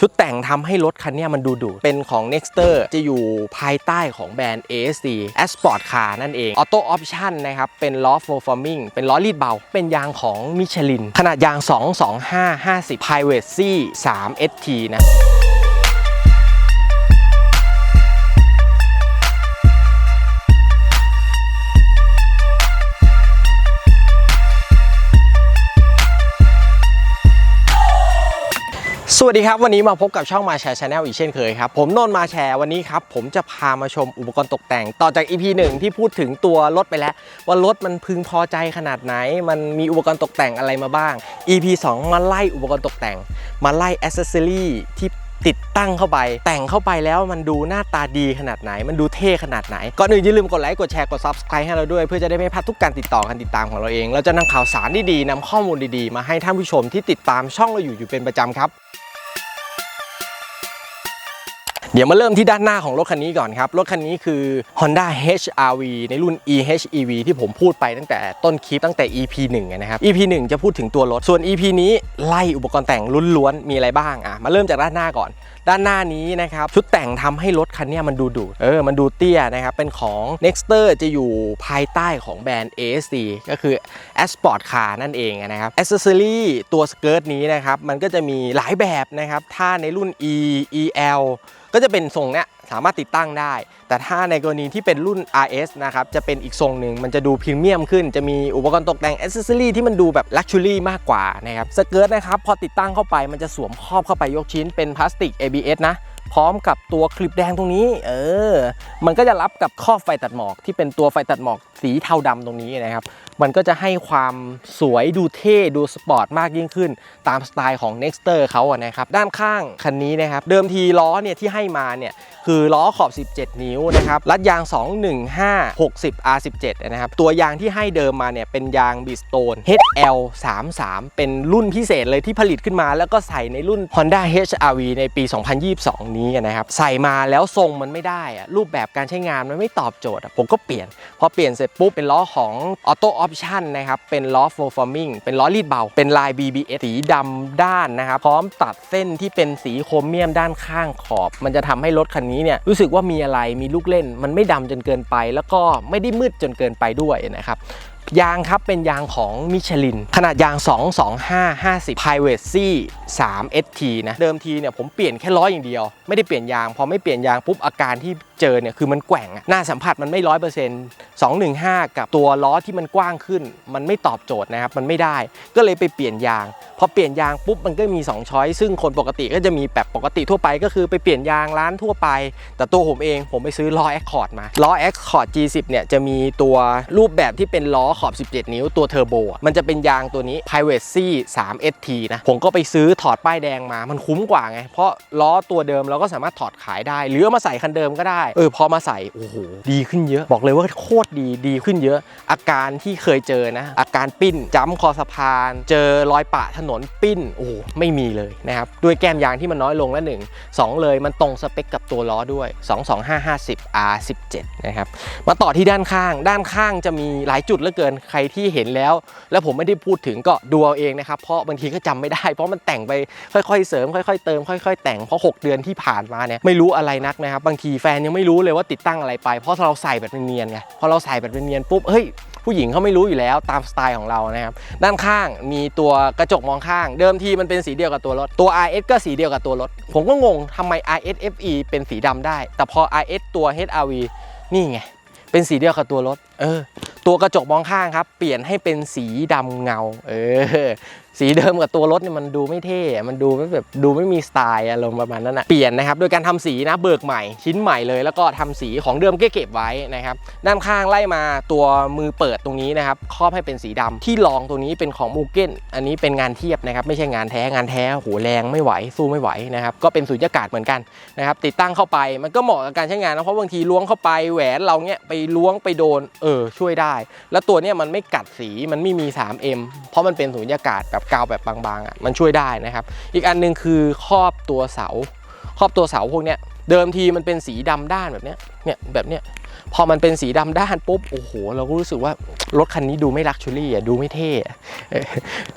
ชุดแต่งทำให้รถคันนี้มันดูดุเป็นของ Nexter จะอยู่ภายใต้ของแบรนด์ ASD a Sport Car นั่นเอง Auto Option นะครับ เป็นล้อ Full Forming เป็นล้อรีดเบา เป็นยางของมิชลิน ขนาดยาง 225 50 Private C 3 ST นะ วัสดีครับวันนี้มาพบกับช่องมาแชร์ชาแนลอีกเช่นเคยครับผมนนท์มาแชร์วันนี้ครับผมจะพามาชมอุปกรณ์ตกแต่ง ต่อจาก EP 1 ที่พูดถึงตัวรถไปแล้ว ว่ารถมันพึงพอใจขนาดไหน มันมีอุปกรณ์ตกแต่งอะไรมาบ้าง EP 2 มาไล่อุปกรณ์ตกแต่ง มาไล่อ c เซสซอรี่ที่ติดตั้งเข้าไป แต่งเข้าไปแล้วมันดูหน้าตาดีขนาดไหน มันดูเท่ขนาดไหน ก่อนอื่นอย่าลืมกดไลค์กดแชร์กด Subscribe ให้เราด้วย เพื่อจะได้ไม่พลาดทุกการติดต่อการติดตามของเราเอง เราจะนำข่าวสารดีๆนำข้อมูลดีๆ มาให้ท่านผู้ชมที่ติดตามช่องเราอยู่อยู่เป็นประจำครับ เดี๋ยวมาเริ่มที่ด้านหน้าของรถคันนี้ก่อนครับ รถคันนี้คือ Honda HR-V ในรุ่น EHEV ที่ผมพูดไปตั้งแต่ต้นคลิปตั้งแต่ EP 1นะครับ EP 1 จะพูดถึงตัวรถ ส่วน EP นี้ไล่อุปกรณ์แต่งล้วนมีอะไรบ้างอะมาเริ่มจากด้านหน้าก่อน ด้านหน้านี้นะครับชุดแต่งทำให้รถคันนี้มันดูดุเออมันดูเตี้ยนะครับเป็นของ Nexter จะอยู่ภายใต้ของแบรนด์ ASD ก็คือ a Sport Car นั่นเองนะครับ Accessory ตัวสเกิร์ตนี้นะครับมันก็จะมีหลายแบบนะครับถ้าในรุ่น E EL ก็จะเป็นทรงเนี้ยสามารถติดตั้งได้ แต่ถ้าในกรณีที่เป็นรุ่น RS นะครับ จะเป็นอีกทรงหนึ่งมันจะดูพรีเมียมขึ้น จะมีอุปกรณ์ตกแต่งอ c เซสซอรี่ที่มันดูแบบลักชัวรี่มากกว่านะครับสเกิร์ตนะครับพอติดตั้งเข้าไปมันจะสวมครอบเข้าไปยกชิ้นเป็นพลาสติก ABS นะ พร้อมกับตัวคลิปแดงตรงนี้ เออ มันก็จะรับกับครอบไฟตัดหมอกที่เป็นตัวไฟตัดหมอกสีเทาดำตรงนี้นะครับ มันก็จะให้ความสวยดูเท่ดูสปอร์ตมากยิ่งขึ้น ตามสไตล์ของ Nexter เขาอะนะครับด้านข้างคันนี้นะครับเดิมทีล้อเนี่ยที่ให้มาเนี่ยคือล้อขอบ 17 นิ้วนะครับรัดยาง 215 60 R17 นะครับตัวยางที่ให้เดิมมาเนี่ยเป็นยางบิสโตน HL 33 เป็นรุ่นพิเศษเลยที่ผลิตขึ้นมาแล้วก็ใส่ในรุ่น Honda HRV ในปี 2022 นี้นะครับใส่มาแล้วทรงมันไม่ได้อะรูปแบบการใช้งานมันไม่ตอบโจทย์ผมก็เปลี่ยน พอเปลี่ยนเสร็จปุ๊บเป็นล้อของ Auto Option นะครับ เป็นล้อ Full Forming เป็นล้อรีดเบา เป็นลาย BBS สีดำด้านนะครับ พร้อมตัดเส้นที่เป็นสีโครเมียมด้านข้างขอบ มันจะทำให้รถคันนี้เนี่ยรู้สึกว่ามีอะไรมีลูกเล่น มันไม่ดำจนเกินไป แล้วก็ไม่ได้มืดจนเกินไปด้วยนะครับยางครับ เป็นยางของมิชลิน ขนาดยาง 225 50 Private C 3 ST นะ เดิมทีเนี่ยผมเปลี่ยนแค่ล้ออย่างเดียว ไม่ได้เปลี่ยนยาง พอไม่เปลี่ยนยางปุ๊บอาการที่ เจอเนี่ยคือมันแกว่งอะหน้าสัมผัสมันไม่ร้อยเปอร์เซ็นต์215กับตัวล้อที่มันกว้างขึ้น มันไม่ตอบโจทย์นะครับ มันไม่ได้ก็เลยไปเปลี่ยนยางพอเปลี่ยนยางปุ๊บมันก็มี2ช้อยซึ่งคนปกติก็จะมีแบบปกติทั่วไปก็คือไปเปลี่ยนยางร้านทั่วไป แต่ตัวผมเองผมไปซื้อล้อ Accord มาล้อ Accord G10 เนี่ยจะมีตัวรูปแบบที่เป็นล้อขอบ 17 นิ้วตัวเทอร์โบมันจะเป็นยางตัวนี้ Private C 3 ST นะผมก็ไปซื้อถอดป้ายแดงมามันคุ้มกว่าไง เพราะล้อตัวเดิมเราก็สามารถถอดขายได้ หรือเอามาใส่คันเดิมก็ได้เออพอมาใส่โอ้โหดีขึ้นเยอะ บอกเลยว่าโคตรดีดีขึ้นเยอะ อาการที่เคยเจอนะ อาการปิ้นจ้ำคอสะพาน เจอรอยปะถนนปิ้นโอ้ไม่มีเลยนะครับด้วยแก้มยางที่มันน้อยลงแล้วหนึ่งสองเลยมันตรงสเปคกับตัวล้อด้วย 22550 R17 นะครับมาต่อที่ด้านข้าง ด้านข้างจะมีหลายจุดเหลือเกินใครที่เห็นแล้ว แล้วผมไม่ได้พูดถึงก็ดูเอาเองนะครับเพราะบางทีก็จำไม่ได้ เพราะมันแต่งไปค่อยๆเสริมค่อยๆเติมค่อยๆแต่งเพราะ 6 เดือนที่ผ่านมาเนี่ยไม่รู้อะไรนักนะครับบางทีแฟนยังไม่รู้เลยว่าติดตั้งอะไรไป เพราะเราใส่แบบเนียนไงพอเราใส่แบบเนียนปุ๊บเฮ้ยผู้หญิงเขาไม่รู้อยู่แล้วตามสไตล์ของเรานะครับด้านข้างมีตัวกระจกมองข้าง เดิมทีมันเป็นสีเดียวกับตัวรถตัว RS ก็สีเดียวกับตัวรถ ผมก็งงทำไม RS FE เป็นสีดำได้ แต่พอ RS ตัว HRV นี่ไงเป็นสีเดียวกับตัวรถ เออ ตัวกระจกมองข้างครับ เปลี่ยนให้เป็นสีดำเงา เออ สีเดิมกับตัวรถเนี่ยมันดูไม่เท่ มันดูไม่แบบดูไม่มีสไตล์อารมณ์ประมาณนั้นนะเปลี่ยนนะครับโดยการทำสีนะเบิกใหม่ชิ้นใหม่เลยแล้วก็ทำสีของเดิมเก็บไว้นะครับด้านข้างไล่มาตัวมือเปิดตรงนี้นะครับครอบให้เป็นสีดำที่รองตรงนี้เป็นของมูเก้นอันนี้เป็นงานเทียบนะครับไม่ใช่งานแท้งานแท้โหแรงไม่ไหวสู้ไม่ไหวนะครับก็เป็นสุญญากาศเหมือนกันนะครับติดตั้งเข้าไปมันก็เหมาะกับการใช้งานนะเพราะบางทีล้วงเข้าไปแหวนเราเนี้ยไปล้วงไปโดนเออช่วยได้ แล้วตัวเนี้ยมันไม่กัดสีมันไม่มี 3M เพราะมันเป็นสุญญากาศแบบกาวแบบบางๆอะมันช่วยได้นะครับ อีกอันหนึงคือครอบตัวเสา ครอบตัวเสาพวกเนี้ยเดิมทีมันเป็นสีดำด้านแบบเนี้ยเนี่ยแบบเนี้ย พอมันเป็นสีดำด้านปุ๊บโอ้โห เราก็รู้สึกว่ารถคันนี้ดูไม่ลักชัวรี่อะดูไม่เท่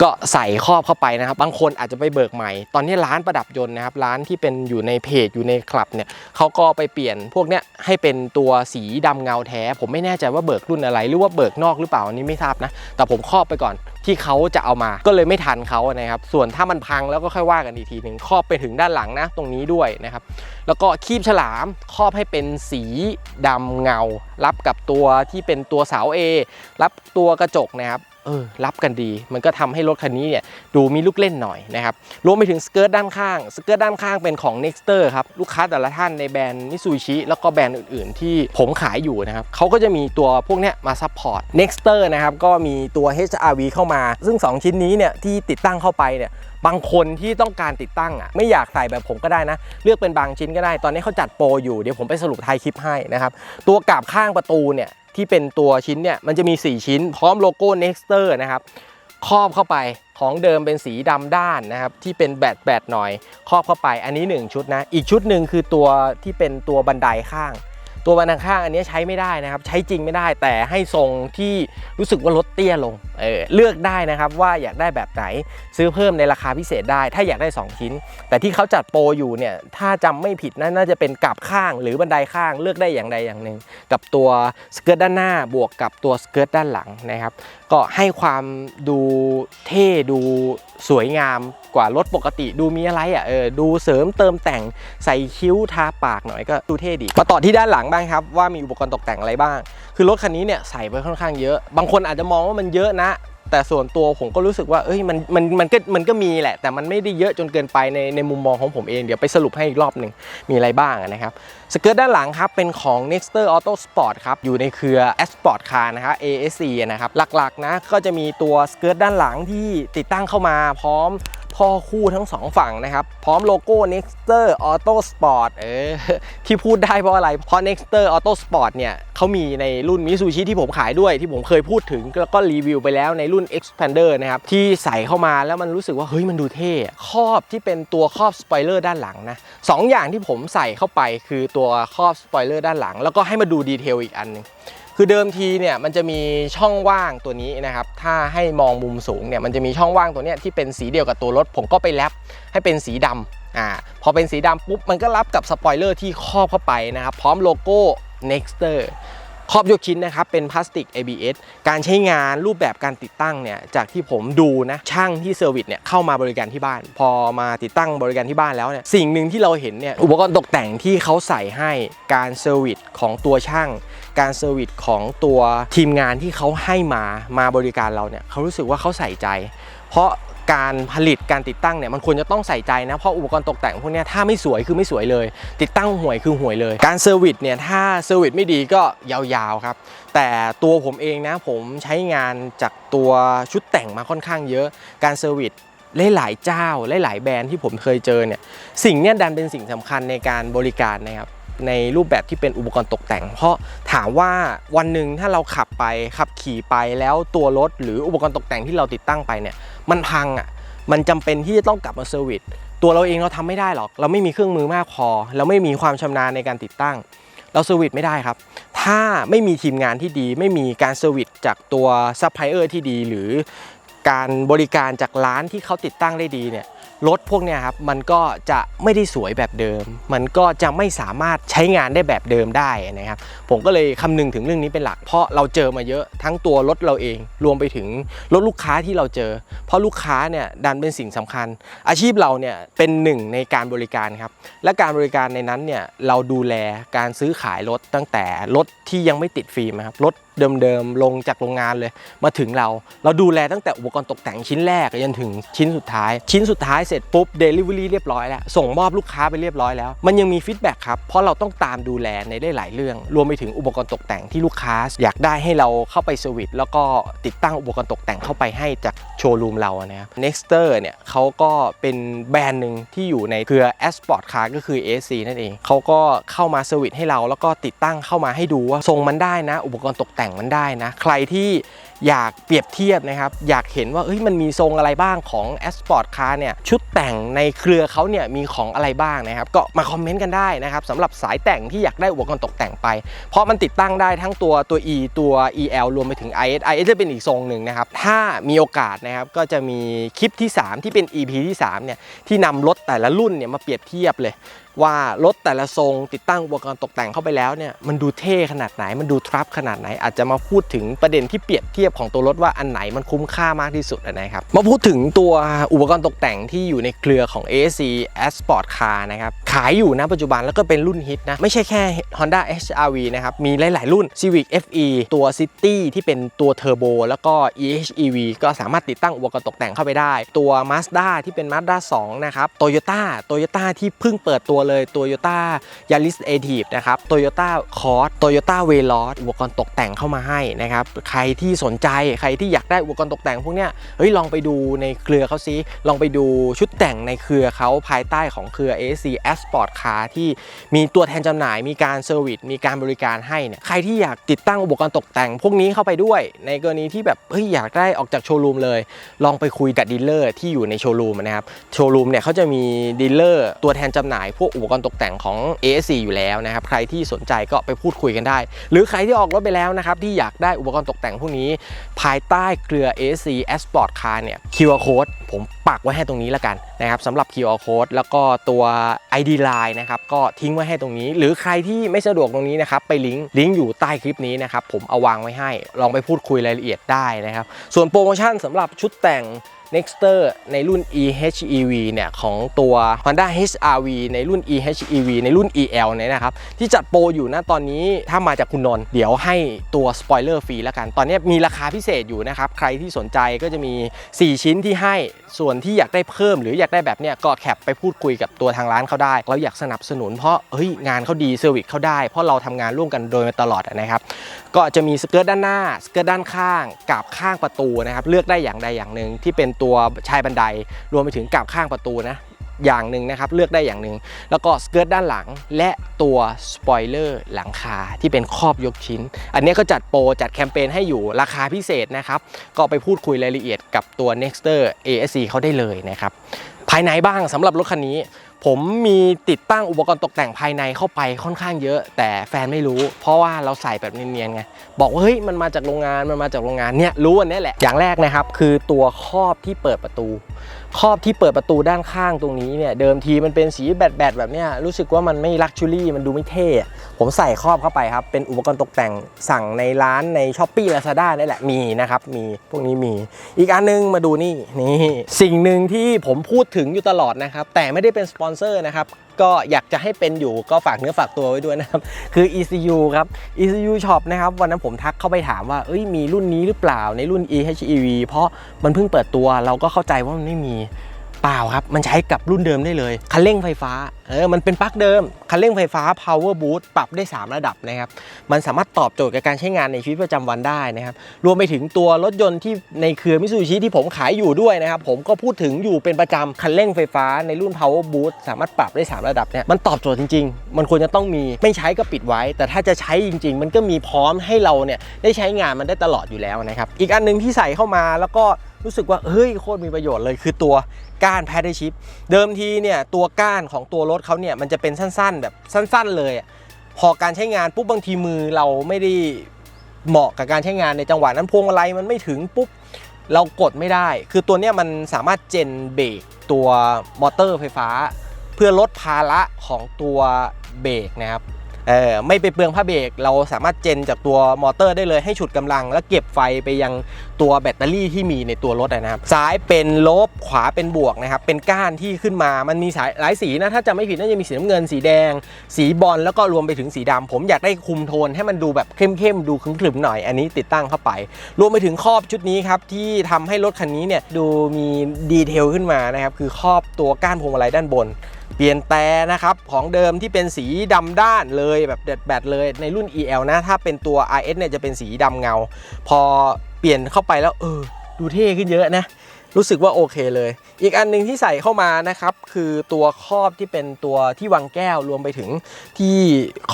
ก็ใส่ครอบเข้าไปนะครับ บางคนอาจจะไปเบิกใหม่ ตอนนี้ร้านประดับยนต์นะครับ ร้านที่เป็นอยู่ในเพจอยู่ในคลับเนี่ยเขาก็ไปเปลี่ยนพวกเนี้ยให้เป็นตัวสีดำเงาแท้ ผมไม่แน่ใจว่าเบิกรุ่นอะไร หรือว่าเบิกนอกหรือเปล่าอันนี้ไม่ทราบนะ แต่ผมครอบไปก่อนที่เขาจะเอามาก็เลยไม่ทันเขานะครับ ส่วนถ้ามันพังแล้วก็ค่อยว่ากันอีกทีหนึ่งครอบไปถึงด้านหลังนะ ตรงนี้ด้วยนะครับ แล้วก็คีบฉลามครอบให้เป็นสีดำเงา รับกับตัวที่เป็นตัวเสา A รับตัวกระจกนะครับ เออรับกันดี มันก็ทำให้รถคันนี้เนี่ยดูมีลูกเล่นหน่อยนะครับรวมไปถึงสเกิร์ตด้านข้างสเกิร์ตด้านข้างเป็นของ Nexter ครับลูกค้าแต่ละท่านในแบรนด์มิซูชิแล้วก็แบรนด์อื่นๆ ที่ผมขายอยู่นะครับเขาก็จะมีตัวพวกเนี้ยมาซัพพอร์ต Nexter นะครับก็มีตัว HRV เข้ามา ซึ่ง 2 ชิ้นนี้เนี่ยที่ติดตั้งเข้าไปเนี่ยบางคนที่ต้องการติดตั้งอะไม่อยากใส่แบบผมก็ได้นะ เลือกเป็นบางชิ้นก็ได้ ตอนนี้เขาจัดโปรอยู่เดี๋ยวผมไปสรุปท้ายคลิปให้นะครับตัวกาบข้างประตูเนี่ย ที่เป็นตัวชิ้นเนี่ยมันจะมี 4 ชิ้น พร้อมโลโก้ Nexter นะครับครอบเข้าไปของเดิมเป็นสีดำด้านนะครับ ที่เป็นแบตแบตหน่อย ครอบเข้าไปอันนี้ 1 ชุดนะ อีกชุดหนึ่งคือตัวที่เป็นตัวบันไดข้าง ตัวบันไดข้างอันนี้ใช้ไม่ได้นะครับ ใช้จริงไม่ได้แต่ให้ทรงที่รู้สึกว่าลดเตี้ยลงเออเลือกได้นะครับว่าอยากได้แบบไหนซื้อเพิ่มในราคาพิเศษได้ ถ้าอยากได้ 2 ชิ้น แต่ที่เขาจัดโปรอยู่เนี่ยถ้าจำไม่ผิดนน่าจะเป็นกับข้างหรือบันไดข้างเลือกได้อย่างใดอย่างหนึ่งกับตัวสเกิร์ตด้านหน้าบวกกับตัวสเกิร์ตด้านหลังนะครับ ก็ให้ความดูเท่ดูสวยงามกว่ารถปกติดูมีอะไรอะเออดูเสริมเติมแต่งใส่คิ้วทาปากหน่อยก็ดูเท่ดีมาต่อที่ด้านหลังบ้างครับว่ามีอุปกรณ์ตกแต่งอะไรบ้าง คือรถคันนี้เนี่ยใส่ไปค่อนข้างเยอะ บางคนอาจจะมองว่ามันเยอะนะ แต่ส่วนตัวผมก็รู้สึกว่าเอ้ยมันมันมันก็มันก็มีแหละ แต่มันไม่ได้เยอะจนเกินไปในในมุมมองของผมเองเดี๋ยวไปสรุปให้อีกรอบหนึ่งมีอะไรบ้างนะครับสเกิร์ตด้านหลังครับเป็นของ Nexter Auto Sport ครับอยู่ในเครือ S Sport Car นะครับ ASC นะครับหลักๆนะก็จะมีตัวสเกิร์ตด้านหลังที่ติดตั้งเข้ามาพร้อม พ่อคู่ทั้งสองฝั่งนะครับ พร้อมโลโก้ Nexter Auto Sport เออที่พูดได้เพราะอะไร เพราะ Nexter Auto Sport เนี่ยเขามีในรุ่นมิซูชิที่ผมขายด้วยที่ผมเคยพูดถึง แล้วก็รีวิวไปแล้วในรุ่น Expander นะครับ ที่ใส่เข้ามาแล้วมันรู้สึกว่า เฮ้ยมันดูเท่ครอบที่เป็นตัวครอบสปอยเลอร์ด้านหลังนะสองอย่างที่ผมใส่เข้าไปคือตัวครอบสปอยเลอร์ด้านหลัง แล้วก็ให้มาดูดีเทลอีกอันหนึง คือเดิมทีเนี่ยมันจะมีช่องว่างตัวนี้นะครับ ถ้าให้มองมุมสูงเนี่ยมันจะมีช่องว่างตัวเนี้ยที่เป็นสีเดียวกับตัวรถ ผมก็ไปแรปให้เป็นสีดำอ่าพอเป็นสีดำปุ๊บมันก็รับกับสปอยเลอร์ที่ครอบเข้าไปนะครับ พร้อมโลโก้ Nexter ครอบยกชิ้นนะครับเป็นพลาสติก ABS การใช้งานรูปแบบการติดตั้งเนี่ยจากที่ผมดูนะช่างที่เซอร์วิสเนี่ยเข้ามาบริการที่บ้าน พอมาติดตั้งบริการที่บ้านแล้วเนี่ยสิ่งหนึ่งที่เราเห็นเนี่ยอุปกรณ์ตกแต่งที่เขาใส่ให้การเซอร์วิสของตัวช่าง การเซอร์วิสของตัวทีมงานที่เขาให้มามาบริการเราเนี่ยเขารู้สึกว่าเขาใส่ใจ เพราะ การผลิตการติดตั้งเนี่ยมันควรจะต้องใส่ใจนะ เพราะอุปกรณ์ตกแต่งพวกนี้ถ้าไม่สวยคือไม่สวยเลย ติดตั้งห่วยคือห่วยเลย การเซอร์วิสเนี่ยถ้าเซอร์วิสไม่ดีก็ยาวๆครับ แต่ตัวผมเองนะผมใช้งานจากตัวชุดแต่งมาค่อนข้างเยอะการเซอร์วิสหลายๆเจ้าหลายๆแบรนด์ที่ผมเคยเจอเนี่ยสิ่งนี้ดันเป็นสิ่งสำคัญในการบริการนะครับ ในรูปแบบที่เป็นอุปกรณ์ตกแต่ง เพราะถามว่าวันหนึ่งถ้าเราขับไปขับขี่ไปแล้วตัวรถหรืออุปกรณ์ตกแต่งที่เราติดตั้งไปเนี่ยมันพังอะมันจำเป็นที่จะต้องกลับมาเซอร์วิสตัวเราเองเราทำไม่ได้หรอก เราไม่มีเครื่องมือมากพอ เราไม่มีความชำนาญในการติดตั้ง เราเซอร์วิสไม่ได้ครับ ถ้าไม่มีทีมงานที่ดี ไม่มีการเซอร์วิสจากตัวซัพพลายเออร์ที่ดี หรือการบริการจากร้านที่เขาติดตั้งได้ดีเนี่ย รถพวกเนี้ยครับมันก็จะไม่ได้สวยแบบเดิม มันก็จะไม่สามารถใช้งานได้แบบเดิมได้นะครับผมก็เลยคำนึงถึงเรื่องนี้เป็นหลัก เพราะเราเจอมาเยอะทั้งตัวรถเราเอง รวมไปถึงรถลูกค้าที่เราเจอ เพราะลูกค้าเนี่ยดันเป็นสิ่งสำคัญ อาชีพเราเนี่ยเป็นหนึ่งในการบริการครับและการบริการในนั้นเนี่ยเราดูแลการซื้อขายรถตั้งแต่รถที่ยังไม่ติดฟิล์มครับรถเดิมๆลงจากโรงงานเลย มาถึงเรา เราดูแลตั้งแต่อุปกรณ์ตกแต่งชิ้นแรกจนถึงชิ้นสุดท้าย ชิ้นสุดท้ายเสร็จปุ๊บเดลิเวอรี่เรียบร้อยแล้ว ส่งมอบลูกค้าไปเรียบร้อยแล้ว มันยังมีฟีดแบ็กครับ เพราะเราต้องตามดูแลในได้หลายเรื่อง รวมไปถึงอุปกรณ์ตกแต่งที่ลูกค้า อยากได้ให้เราเข้าไปเซอร์วิสแล้วก็ติดตั้งอุปกรณ์ตกแต่งเข้าไปให้จากโชว์รูมเรานะครับ Nexter เนี่ยเขาก็เป็นแบรนด์หนึ่งที่อยู่ในเครือ a s p o r t Car ก็คือ AC นั่นเองเขาก็เข้ามาเซอร์วิสให้เราแล้วก็ติดตั้งเข้ามาให้ดูว่าทรงมันได้นะ อุปกรณ์ตกแต่งมันได้นะ ใครที่ อยากเปรียบเทียบนะครับ อยากเห็นว่าเอ้ยมันมีทรงอะไรบ้างของ a s p o r t Car เนี่ยชุดแต่งในเครือเขาเนี่ยมีของอะไรบ้างนะครับ ก็มาคอมเมนต์กันได้นะครับสำหรับสายแต่งที่อยากได้อุปกรณ์ตกแต่งไป เพราะมันติดตั้งได้ทั้งตัวตัว E ตัว EL รวมไปถึง IS IS จะเป็นอีกทรงหนึ่งนะครับ ถ้ามีโอกาสนะครับก็จะมีคลิปที่ 3 ที่เป็น EP ที่3เนี่ยที่นำรถแต่ละรุ่นเนี่ยมาเปรียบเทียบเลย ว่ารถแต่ละทรงติดตั้งอุปกรณ์ตกแต่งเข้าไปแล้วเนี่ยมันดูเท่ขนาดไหนมันดูทรัพขนาดไหน อาจจะมาพูดถึงประเด็นที่เปรียบเทียบของตัวรถว่าอันไหนมันคุ้มค่ามากที่สุดนะครับมาพูดถึงตัวอุปกรณ์ตกแต่งที่อยู่ในเครือของ ASC Sport Car นะครับขายอยู่นะปัจจุบันแล้วก็เป็นรุ่นฮิตนะ ไม่ใช่แค่ Honda HRV นะครับ มีหลาย ๆ รุ่น Civic FE ตัว City ที่เป็นตัวเทอร์โบแล้วก็ EHEV ก็สามารถติดตั้งอุปกรณ์ตกแต่งเข้าไปได้ ตัว Mazda ที่เป็น Mazda 2 นะครับ Toyota Toyota ที่เพิ่งเปิดตัวเลย Toyota Yaris a t i v นะครับ Toyota Cross Toyota Veloz อุปกรณ์ตกแต่งเข้ามาให้นะครับ ใครที่สนใจใครที่อยากได้อุปกรณ์ตกแต่งพวกเนี้ยเฮ้ยลองไปดูในเครือเขาซิลองไปดูชุดแต่งในเครือเขาภายใต้ของเครือ ASC Sport Car ที่มีตัวแทนจำหน่าย มีการเซอร์วิสมีการบริการให้เนี่ยใครที่อยากติดตั้งอุปกรณ์ตกแต่ง พวกนี้เข้าไปด้วย ในกรณีที่แบบเฮ้ยอยากได้ออกจากโชว์รูมเลย ลองไปคุยกับดีลเลอร์ที่อยู่ในโชว์รูมนะครับโชว์รูมเนี่ยเขาจะมีดีลเลอร์ตัวแทนจำหน่าย พวกอุปกรณ์ตกแต่งของ ASC อยู่แล้วนะครับใครที่สนใจก็ไปพูดคุยกันได้ หรือใครที่ออกรถไปแล้วนะครับที่อยากได้อุปกรณ์ตกแต่งพวกนี้ ภายใต้เครือ ASC Sport Car เนี่ย QR Code ผม ปักไว้ให้ตรงนี้แล้วกันนะครับสำหรับ QR Code แล้วก็ตัว ID Line นะครับก็ทิ้งไว้ให้ตรงนี้ หรือใครที่ไม่สะดวกตรงนี้นะครับไปลิงก์ลิงก์อยู่ใต้คลิปนี้นะครับผมเอาวางไว้ให้ลองไปพูดคุยรายละเอียดได้นะครับส่วนโปรโมชั่นสำหรับชุดแต่ง Nexter ในรุ่น EHEV เนี่ยของตัว Honda HRV ในรุ่น EHEV ในรุ่น EL เนี่ยนะครับ ที่จัดโปรอยู่นะตอนนี้ถ้ามาจากคุณนนท์เดี๋ยวให้ตัวสปอยเลอร์ฟรีแล้วกัน ตอนนี้มีราคาพิเศษอยู่นะครับ ใครที่สนใจก็จะมี 4 ชิ้นที่ให้ส่วนที่อยากได้เพิ่ม หรืออยากได้แบบเนี้ยก็แคปไปพูดคุยกับตัวทางร้านเขาได้ เราอยากสนับสนุนเพราะเฮ้ยงานเขาดีเซอร์วิสเขาได้ เพราะเราทำงานร่วมกันโดยมาตลอดนะครับ ก็จะมีสเกิร์ตด้านหน้าสเกิร์ตด้านข้างกับข้างประตูนะครับเลือกได้อย่างใดอย่างหนึ่งที่เป็นตัวชายบันไดรวมไปถึงกับข้างประตูนะอย่างหนึ่งนะครับเลือกได้อย่างหนึ่งแล้วก็สเกิร์ตด้านหลังและตัวสปอยเลอร์หลังคาที่เป็นครอบยกชิ้น อันนี้ก็จัดโปรจัดแคมเปญให้อยู่ราคาพิเศษนะครับก็ไปพูดคุยรายละเอียดกับตัว Nexter ASC เขาได้เลยนะครับภายในบ้างสำหรับรถคันนี้ ผมมีติดตั้งอุปกรณ์ตกแต่งภายในเข้าไปค่อนข้างเยอะ แต่แฟนไม่รู้ เพราะว่าเราใส่แบบเนียนๆไงบอกว่าเฮ้ยมันมาจากโรงงานมันมาจากโรงงานเนี่ยรู้อันนี้แหละอย่างแรกนะครับ คือตัวครอบที่เปิดประตู ครอบที่เปิดประตูด้านข้างตรงนี้เนี่ยเดิมทีมันเป็นสีแบดๆแบบเนี้ยรู้สึกว่ามันไม่ลักชูรี่มันดูไม่เท่ ผมใส่ครอบเข้าไปครับ เป็นอุปกรณ์ตกแต่งสั่งในร้านในช้อปปี้ลาซาด้านี่แหละมีนะครับ มีพวกนี้มี อีกอันนึงมาดูนี่นี่ สิ่งหนึ่งที่ผมพูดถึงอยู่ตลอดนะครับ แต่ไม่ได้เป็นสปอนเซอร์นะครับก็อยากจะให้เป็นอยู่ก็ฝากเนื้อฝากตัวไว้ด้วยนะครับ คือ ECU ครับ ECU Shop นะครับ วันนั้นผมทักเข้าไปถามว่าเอ้ยมีรุ่นนี้หรือเปล่าในรุ่น EHEV เพราะมันเพิ่งเปิดตัวเราก็เข้าใจว่ามันไม่มี เปล่าครับ มันใช้กับรุ่นเดิมได้เลย คันเร่งไฟฟ้า เออ มันเป็นปลั๊กเดิม คันเร่งไฟฟ้า power boost ปรับได้ 3 ระดับนะครับ มันสามารถตอบโจทย์กับการใช้งานในชีวิตประจำวันได้นะครับ รวมไปถึงตัวรถยนต์ที่ในเครือมิซูบิชิที่ผมขายอยู่ด้วยนะครับ ผมก็พูดถึงอยู่เป็นประจำคันเร่งไฟฟ้าในรุ่น power boost สามารถปรับได้ 3 ระดับเนี่ย มันตอบโจทย์จริง ๆ มันควรจะต้องมี ไม่ใช้ก็ปิดไว้ แต่ถ้าจะใช้จริง ๆ มันก็มีพร้อมให้เราเนี่ยได้ใช้งานมันได้ตลอดอยู่แล้วนะครับ อีกอันหนึงที่ใส่เข้ามาแล้วก็ รู้สึกว่าเฮ้ยโคตรมีประโยชน์เลยคือตัวก้านแพดชิป เดิมทีเนี่ยตัวก้านของตัวรถเขาเนี่ยมันจะเป็นสั้นๆ แบบสั้นๆ เลยพอการใช้งานปุ๊บบางทีมือเราไม่ได้เหมาะกับการใช้งานในจังหวะนั้นพวงมาลัยมันไม่ถึงปุ๊บเรากดไม่ได้ คือตัวเนี้ยมันสามารถเจนเบรกตัวมอเตอร์ไฟฟ้า เพื่อลดภาระของตัวเบรกนะครับ เออไม่ไปเปลืองผ้าเบรกเราสามารถเจนจากตัวมอเตอร์ได้เลยให้ฉุดกำลัง แล้วเก็บไฟไปยังตัวแบตเตอรี่ที่มีในตัวรถนะครับซ้ายเป็นลบขวาเป็นบวกนะครับเป็นก้านที่ขึ้นมามันมีสายหลายสีนะถ้าจะไม่ผิดน่าจะมีสีน้ำเงินสีแดง สีบอลแล้วก็รวมไปถึงสีดำผมอยากได้คุมโทนให้มันดูแบบเข้มๆดูขรึมๆหน่อยอันนี้ติดตั้งเข้าไป รวมไปถึงครอบชุดนี้ครับที่ทำให้รถคันนี้เนี่ยดูมีดีเทลขึ้นมานะครับคือครอบตัวก้านพวงมาลัยด้านบน เปลี่ยนแต่นะครับของเดิมที่เป็นสีดำด้านเลยแบบเด็ดแบดเลยในรุ่น EL นะ ถ้าเป็นตัว RS เนี่ยจะเป็นสีดำเงา พอเปลี่ยนเข้าไปแล้วเออดูเท่ขึ้นเยอะนะ รู้สึกว่าโอเคเลย อีกอันหนึ่งที่ใส่เข้ามานะครับ คือตัวครอบที่เป็นตัวที่วางแก้วรวมไปถึงที่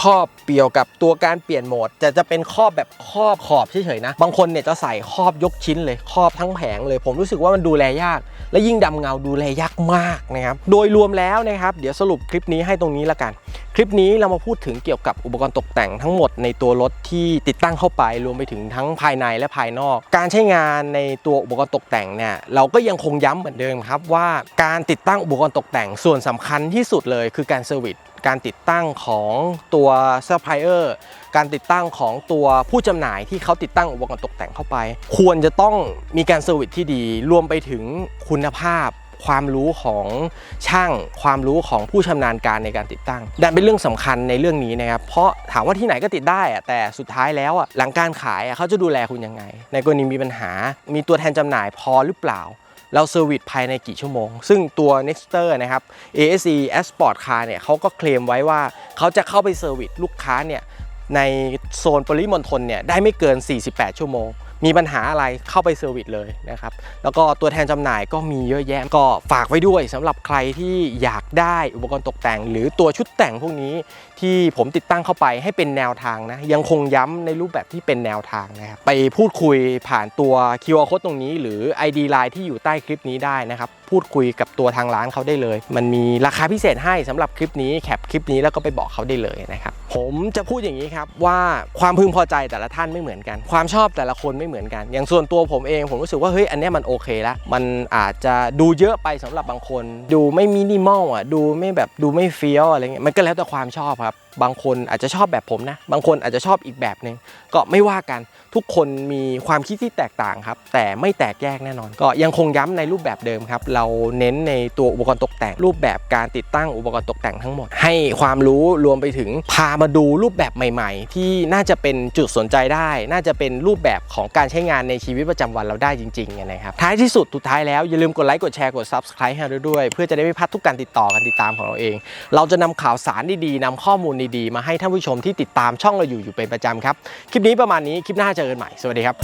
ครอบเกี่ยวกับตัวการเปลี่ยนโหมด จะจะเป็นครอบแบบครอบขอบเฉยๆนะ บางคนเนี่ยจะใส่ครอบยกชิ้นเลยครอบทั้งแผงเลย ผมรู้สึกว่ามันดูแลยาก และยิ่งดำเงาดูแลยากมากนะครับโดยรวมแล้วนะครับ เดี๋ยวสรุปคลิปนี้ให้ตรงนี้ละกัน คลิปนี้เรามาพูดถึงเกี่ยวกับอุปกรณ์ตกแต่งทั้งหมดในตัวรถที่ติดตั้งเข้าไปรวมไปถึงทั้งภายในและภายนอก การใช้งานในตัวอุปกรณ์ตกแต่งเนี่ยเราก็ยังคงย้ำเหมือนเดิมครับว่าการติดตั้งอุปกรณ์ตกแต่งส่วนสำคัญที่สุดเลยคือการเซอร์วิส การติดตั้งของตัวซัพพลายเออร์การติดตั้งของตัวผู้จำหน่ายที่เขาติดตั้งอุปกรณ์ตกแต่งเข้าไป ควรจะต้องมีการเซอร์วิสที่ดี รวมไปถึงคุณภาพความรู้ของช่าง ความรู้ของผู้ชำนาญการในการติดตั้งดันเป็นเรื่องสำคัญในเรื่องนี้นะครับ เพราะถามว่าที่ไหนก็ติดได้อะแต่สุดท้ายแล้วอะหลังการขายอะเขาจะดูแลคุณยังไง ในกรณีมีปัญหา มีตัวแทนจำหน่ายพอหรือเปล่า เราเซอร์วิสภายในกี่ชั่วโมง ซึ่งตัว Nexter นะครับ ASE Sport Car เนี่ยเขาก็เคลมไว้ว่าเขาจะเข้าไปเซอร์วิสลูกค้าเนี่ยในโซนปริมณฑลเนี่ยได้ไม่เกิน 48 ชั่วโมง มีปัญหาอะไรเข้าไปเซอร์วิสเลยนะครับ แล้วก็ตัวแทนจำหน่ายก็มีเยอะแยะ ก็ฝากไว้ด้วยสำหรับใครที่อยากได้อุปกรณ์ตกแต่ง หรือตัวชุดแต่งพวกนี้ที่ผมติดตั้งเข้าไปให้เป็นแนวทางนะ ยังคงย้ำในรูปแบบที่เป็นแนวทางนะครับ ไปพูดคุยผ่านตัว QR code ตรงนี้ หรือ ID Line ที่อยู่ใต้คลิปนี้ได้นะครับ พูดคุยกับตัวทางร้านเขาได้เลย มันมีราคาพิเศษให้สำหรับคลิปนี้แคปคลิปนี้แล้วก็ไปบอกเขาได้เลยนะครับ ผมจะพูดอย่างนี้ครับว่าความพึงพอใจแต่ละท่านไม่เหมือนกัน ความชอบแต่ละคนไม่เหมือนกัน อย่างส่วนตัวผมเองผมรู้สึกว่าเฮ้ยอันนี้มันโอเคแล้วมันอาจจะดูเยอะไปสำหรับบางคน ดูไม่มินิมอลอะดูไม่แบบดูไม่เฟี้ยวอะไรเงี้ยมันก็แล้วแต่ความชอบครับ บางคนอาจจะชอบแบบผมนะ บางคนอาจจะชอบอีกแบบหนึ่งก็ไม่ว่ากันทุกคนมีความคิดที่แตกต่างครับ แต่ไม่แตกแยกแน่นอน ก็ยังคงย้ำในรูปแบบเดิมครับ เราเน้นในตัวอุปกรณ์ตกแต่ง รูปแบบการติดตั้งอุปกรณ์ตกแต่งทั้งหมด ให้ความรู้รวมไปถึงพามาดูรูปแบบใหม่ ๆ ที่น่าจะเป็นจุดสนใจได้ น่าจะเป็นรูปแบบของการใช้งานในชีวิตประจำวันเราได้จริงๆนะครับท้ายที่สุดสุดท้ายแล้วอย่าลืมกดไลค์กดแชร์กด subscribe ให้เราด้วย เพื่อจะได้ไม่พลาดทุกการติดต่อการติดตามของเราเอง เราจะนำข่าวสารดีๆนำข้อมูลดีๆ มาให้ท่านผู้ชมที่ติดตามช่องเราอยู่อยู่เป็นประจำครับ คลิปนี้ประมาณนี้ คลิปหน้าเจอกันใหม่ สวัสดีครับ